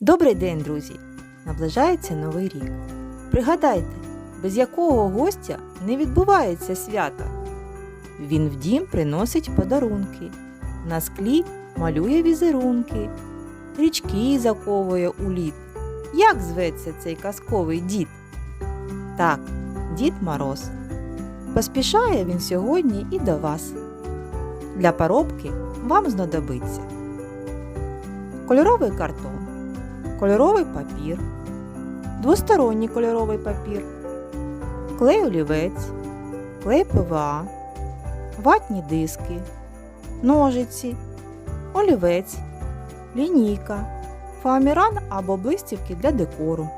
Добрий день, друзі! Наближається новий рік. Пригадайте, без якого гостя не відбувається свята. Він в дім приносить подарунки, на склі малює візерунки, річки заковує у лід. Як зветься цей казковий дід? Так, Дід Мороз. Поспішає він сьогодні і до вас. Для поробки вам знадобиться кольоровий картон, кольоровий папір, двосторонній кольоровий папір, клей олівець, клей ПВА, ватні диски, ножиці, олівець, лінійка, фоаміран або блистівки для декору.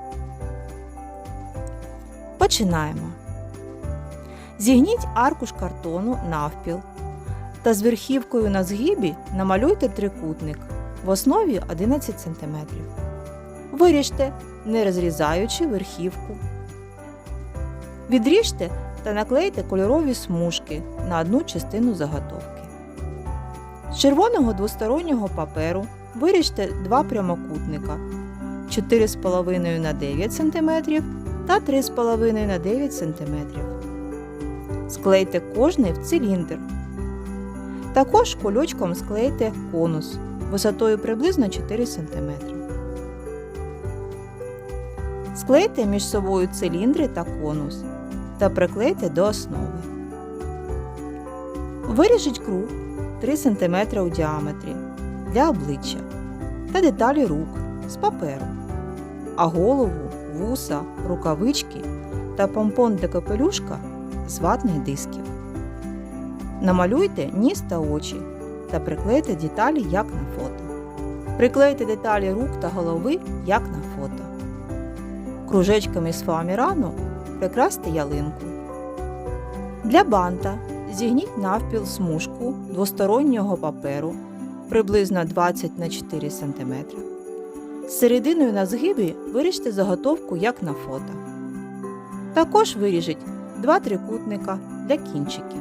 Починаємо. Зігніть аркуш картону навпіл та з верхівкою на згибі намалюйте трикутник в основі 11 см. Виріжте, не розрізаючи верхівку. Відріжте та наклейте кольорові смужки на одну частину заготовки. З червоного двостороннього паперу виріжте два прямокутника 4,5 на 9 см та 3,5 на 9 см. Склейте кожний в циліндр. Також кульочком склейте конус висотою приблизно 4 см. Склейте між собою циліндри та конус та приклейте до основи. Виріжіть круг 3 см у діаметрі для обличчя та деталі рук з паперу, а голову, вуса, рукавички та помпон для капелюшка з ватних дисків. Намалюйте ніс та очі та приклейте деталі як на фото. Приклейте деталі рук та голови як на фото. Кружечками з фоамірану прикрасьте ялинку. Для банта зігніть навпіл смужку двостороннього паперу приблизно 20 на 4 см. З серединою на згибі виріжте заготовку як на фото. Також виріжіть два трикутника для кінчиків.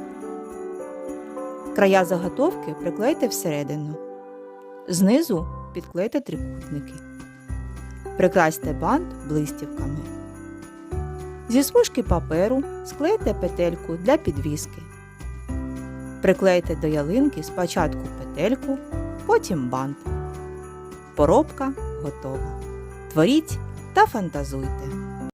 Края заготовки приклейте всередину. Знизу підклейте трикутники. Прикрасьте бант блистівками. Зі смужки паперу склейте петельку для підвіски. Приклейте до ялинки спочатку петельку, потім бант. Поробка готова. Творіть та фантазуйте.